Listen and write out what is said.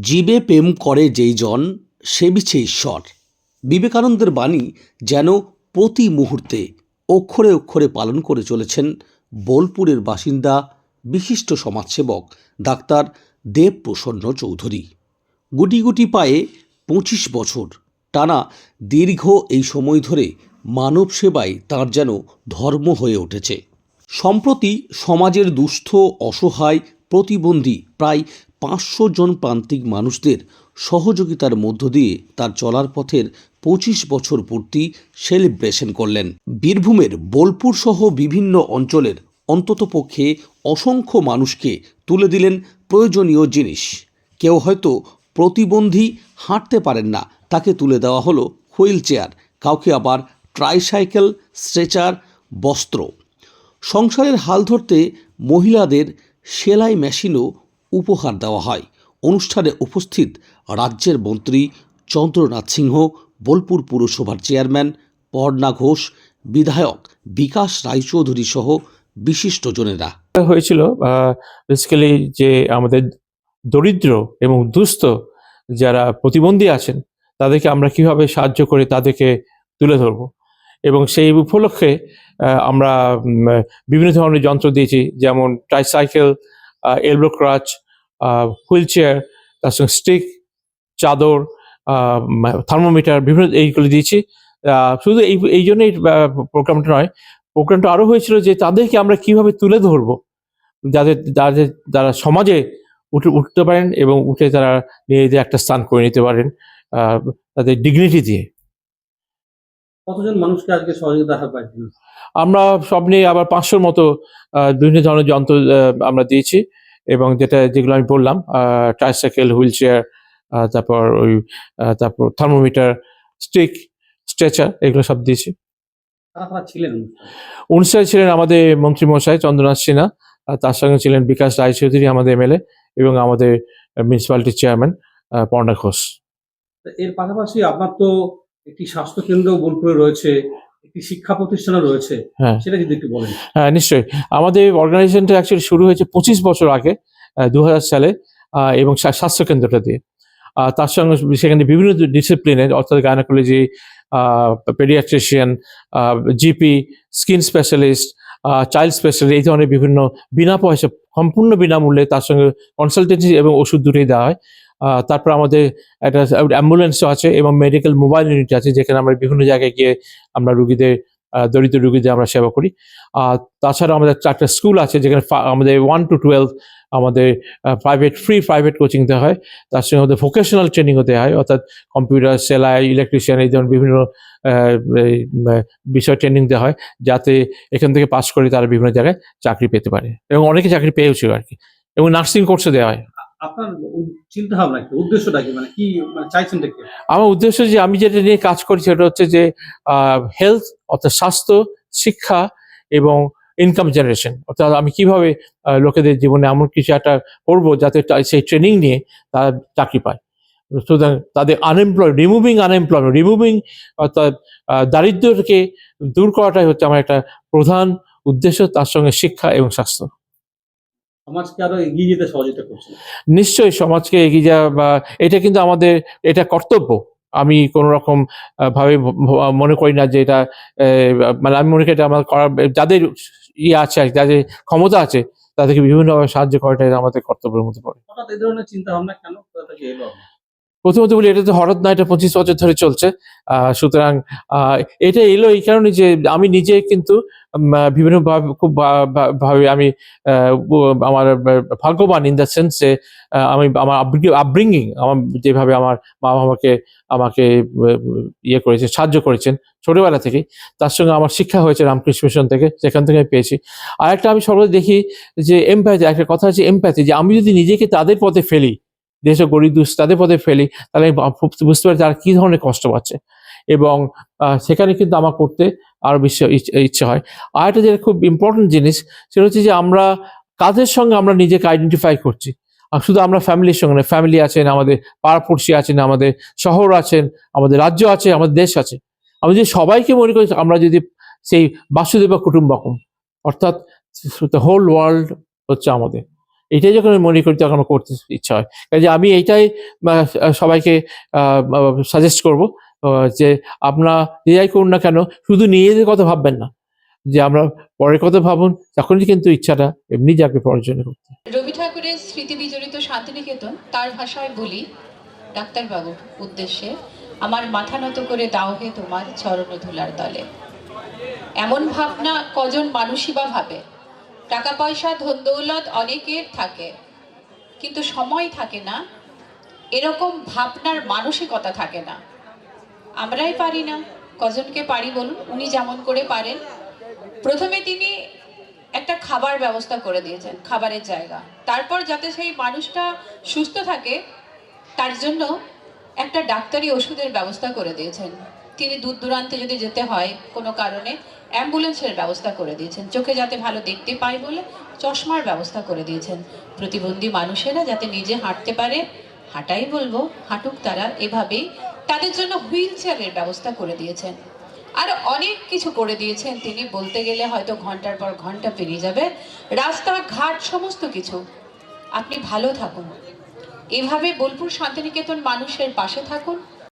জীবে প্রেম করে যেই জন, সে বিছে ঈশ্বর। বিবেকানন্দের বাণী যেন প্রতি মুহূর্তে অক্ষরে অক্ষরে পালন করে চলেছেন বোলপুরের বাসিন্দা, বিশিষ্ট সমাজসেবক ডাক্তার দেব প্রসন্ন চৌধুরী। গুটি গুটি পায়ে পঁচিশ বছর, টানা দীর্ঘ এই সময় ধরে মানব সেবায় তার যেন ধর্ম হয়ে উঠেছে। সম্প্রতি সমাজের দুস্থ, অসহায় প্রতিবন্ধী প্রায় পাঁচশো জন প্রান্তিক মানুষদের সহযোগিতার মধ্য দিয়ে তার চলার পথের পঁচিশ বছর পূর্তি সেলিব্রেশন করলেন। বীরভূমের বোলপুর সহ বিভিন্ন অঞ্চলের অন্ততপক্ষে অসংখ্য মানুষকে তুলে দিলেন প্রয়োজনীয় জিনিস। কেউ হয়তো প্রতিবন্ধী হাঁটতে পারেন না, তাকে তুলে দেওয়া হলো হুইল চেয়ার, কাউকে আবার ট্রাইসাইকেল, স্ট্রেচার, বস্ত্র। সংসারের হাল ধরতে মহিলাদের সেলাই মেশিনও উপহার দেওয়া হয়। অনুষ্ঠানে উপস্থিত রাজ্যের মন্ত্রী চন্দ্রনাথ সিংহ, বোলপুর পুরসভার চেয়ারম্যান পর্ণা ঘোষ, বিধায়ক বিকাশ রায়চৌধুরী সহ বিশিষ্টজনেরা। হয়েছিল বেসিক্যালি যে আমাদের দরিদ্র এবং দুস্থ যারা প্রতিবন্ধী আছেন, তাদেরকে আমরা কীভাবে সাহায্য করে তাদেরকে তুলে ধরব। এবং সেই উপলক্ষে আমরা বিভিন্ন ধরনের যন্ত্র দিয়েছি, যেমন tricycle elbow crutch wheel chair তার সঙ্গে স্টিক চাদর থার্মোমিটার বিভিন্ন এইগুলো দিয়েছি। শুধু এই এই জন্যই প্রোগ্রামটা নয় প্রোগ্রামটা আরও হয়েছিল যে তাদেরকে আমরা কীভাবে তুলে ধরবো যাদের যাদের যারা সমাজে উঠে, উঠতে পারেন এবং উঠে তারা নিজেদের একটা স্থান করে নিতে পারেন তাদের ডিগনিটি দিয়ে। কতজন মানুষকে আজকে সহযোগিতা আমরা সব নিয়ে আবার পাঁচশোর মতো বিভিন্ন ধরনের যন্ত্র আমরা দিয়েছি এবং যেটা যেগুলো আমি বললাম ট্রাইসাইকেল হুইল চেয়ার তারপর ওই তারপর থার্মোমিটার স্টিক স্ট্রেচার এগুলো সব দিয়েছি। ছিলেন? ছিলেন আমাদের মন্ত্রী মশাই চন্দ্রনাথ সিনহা তার সঙ্গে ছিলেন বিকাশ রায়চৌধুরী আমাদের এমএলএ এবং আমাদের মিউনিসিপ্যালিটির চেয়ারম্যান পর্ণা ঘোষ। এর পাশাপাশি আপনার তো একটি স্বাস্থ্য কেন্দ্র বোলপুরে রয়েছে শিক্ষা প্রতিষ্ঠানও রয়েছে হ্যাঁ। সেটা যদি একটু বলেন। হ্যাঁ নিশ্চয়ই। আমাদের অর্গানাইজেশনটা অ্যাকচুয়ালি শুরু হয়েছে পঁচিশ বছর আগে দু হাজার সালে আহ, এবং স্বা- স্বাস্থ্য কেন্দ্রটা দিয়ে। তার সঙ্গে সেখানে বিভিন্ন ডিসিপ্লিনের অর্থাৎ gynaecology paediatrician GP skin specialist child specialist এই ধরনের বিভিন্ন বিনা পয়সা সম্পূর্ণ বিনামূল্যে তার সঙ্গে কনসালটেন্সি এবং ওষুধ দুটোই দেওয়া হয়। তারপর আমাদের একটা অ্যাম্বুলেন্সও আছে এবং মেডিকেল মোবাইল ইউনিট আছে, যেখানে আমরা বিভিন্ন জায়গায় গিয়ে আমরা রুগীদের দরিদ্র রুগীদের আমরা সেবা করি। তাছাড়া আমাদের চারটা স্কুল আছে, যেখানে আমাদের ওয়ান টু টুয়েলভ আমাদের প্রাইভেট ফ্রি প্রাইভেট কোচিং দেওয়া হয়। তার সঙ্গে আমাদের ভোকেশনাল ট্রেনিংও দেওয়া হয়, অর্থাৎ কম্পিউটার সেলাই ইলেকট্রিশিয়ান এই ধরনের বিভিন্ন বিষয় ট্রেনিং দেওয়া হয়, যাতে এখান থেকে পাশ করে তারা বিভিন্ন জায়গায় চাকরি পেতে পারে। এবং অনেকে চাকরি পেয়েছিল আর কি। এবং নার্সিং কোর্সও দেওয়া হয়। আপনার চিন্তা ভাবনা কি? উদ্দেশ্যটা কি? মানে কি মানে চাইছেন কি আমার উদ্দেশ্য যে আমি যেটা নিয়ে কাজ করি সেটা হচ্ছে যে হেলথ অর্থাৎ স্বাস্থ্য, শিক্ষা এবং ইনকাম জেনারেশন অর্থাৎ আমি কীভাবে লোকেদের জীবনে এমন কিছু একটা করব যাতে সেই ট্রেনিং নিয়ে তারা চাকরি পায়। সুতরাং তাদের আনএমপ্লয় রিমুভিং আনএমপ্লয়মেন্ট রিমুভিং অর্থাৎ দারিদ্রকে দূর করাটাই হচ্ছে আমার একটা প্রধান উদ্দেশ্য, তার সঙ্গে শিক্ষা এবং স্বাস্থ্য। সমাজকে আরও এগিয়ে যেতে সহযোগিতা করছে। নিশ্চয়ই সমাজকে এগিয়ে যাওয়া বা এটা কিন্তু আমাদের এটা কর্তব্য। আমি কোনো রকম ভাবে মনে করি না যে এটা আহ, মানে আমি মনে করি এটা আমার করা যাদের ইয়ে আছে আর যাদের ক্ষমতা আছে তাদেরকে বিভিন্নভাবে সাহায্য করাটা আমাদের কর্তব্যের মধ্যে পড়ে। হঠাৎ এই ধরনের চিন্তা ভাবনা কেন প্রথমত বলি, এটা তো হঠাৎ না, এটা পঁচিশ বছর ধরে চলছে। সুতরাং এটা এলো এই কারণে যে আমি নিজে কিন্তু বিভিন্ন খুব ভাবে আমি আমার ভাগ্যবান ইন দ্য সেন্স যে আমি আমার আপব্রিঙ্গিং আমার যেভাবে আমার মা আমাকে আমাকে ইয়ে করেছে সাহায্য করেছেন ছোটবেলা থেকে তার সঙ্গে আমার শিক্ষা হয়েছে রামকৃষ্ণ মিশন থেকে, সেখান থেকে আমি পেয়েছি। আর একটা আমি সর্বদা দেখি যে এমপ্যাথি একটা কথা হচ্ছে এমপ্যাথি যে আমি যদি নিজেকে তাদের পথে ফেলি দেশে গরিব দুঃস্থ তাদের পথে ফেলি, তাহলে বুঝতে পারি তারা কী ধরনের কষ্ট পাচ্ছে। এবং সেখানে কিন্তু আমার করতে আরও বেশি ইচ- ইচ্ছে হয়। আর একটা যেটা খুব ইম্পর্টেন্ট জিনিস, সেটা হচ্ছে যে আমরা কাজের সঙ্গে আমরা নিজেকে আইডেন্টিফাই করছি? শুধু আমরা ফ্যামিলির সঙ্গে না ফ্যামিলি আছেন, আমাদের পাড়াপড়শি আছেন, আমাদের শহর আছেন, আমাদের রাজ্য আছে, আমাদের দেশ আছে। আমি যদি সবাইকে মনে করি আমরা যদি সেই বাসুদেব কুটুম্বকম, অর্থাৎ হোল ওয়ার্ল্ড হচ্ছে আমাদের। এটাই যখন আমি মনে করি তখন করতে ইচ্ছা হয়। কাজে আমি এইটাই সবাইকে সাজেস্ট করব যে আপনারা যাই করুন না কেন, শুধু নিজেদের কথা ভাববেন না। যে আমরা পরের কথা ভাবুন, তখনই কিন্তু ইচ্ছাটা এমনি যাবে পরের জন্য করতে। রবি ঠাকুরের স্মৃতি বিজড়িত শান্তিনিকেতন, তার ভাষায় বলি ডাক্তারবাবুর উদ্দেশ্যে, আমার মাথা নত করে দাও হে তোমার চরণ ধুলার তলে এমন ভাবনা কজন মানুষই বা ভাবে টাকা পয়সা ধন দৌলত অনেকের থাকে। কিন্তু সময় থাকে না। এরকম ভাবনার মানসিকতা থাকে না। আমরাই পারি না। কজনকে পারি বলুন, উনি যেমন করে পারেন। প্রথমে তিনি একটা খাবার ব্যবস্থা করে দিয়েছেন, খাবারের জায়গা। তারপর যাতে সেই মানুষটা সুস্থ থাকে, তার জন্য একটা ডাক্তারি ওষুধের ব্যবস্থা করে দিয়েছেন। তিনি দূর দূরান্তে যদি যেতে হয় কোনো কারণে অ্যাম্বুলেন্সের ব্যবস্থা করে দিয়েছেন। চোখে যাতে ভালো দেখতে পায় বলে চশমার ব্যবস্থা করে দিয়েছেন। প্রতিবন্ধী মানুষেরা যাতে নিজে হাঁটতে পারে, হাঁটাই বলব, হাঁটুক তারা এভাবেই। তাদের জন্য হুইল চেয়ারের ব্যবস্থা করে দিয়েছেন। আর অনেক কিছু করে দিয়েছেন। তিনি বলতে গেলে হয়তো ঘণ্টার পর ঘণ্টা পেরিয়ে যাবে। রাস্তাঘাট সমস্ত কিছু। আপনি ভালো থাকুন। এভাবে বোলপুর শান্তিনিকেতন মানুষের পাশে থাকুন।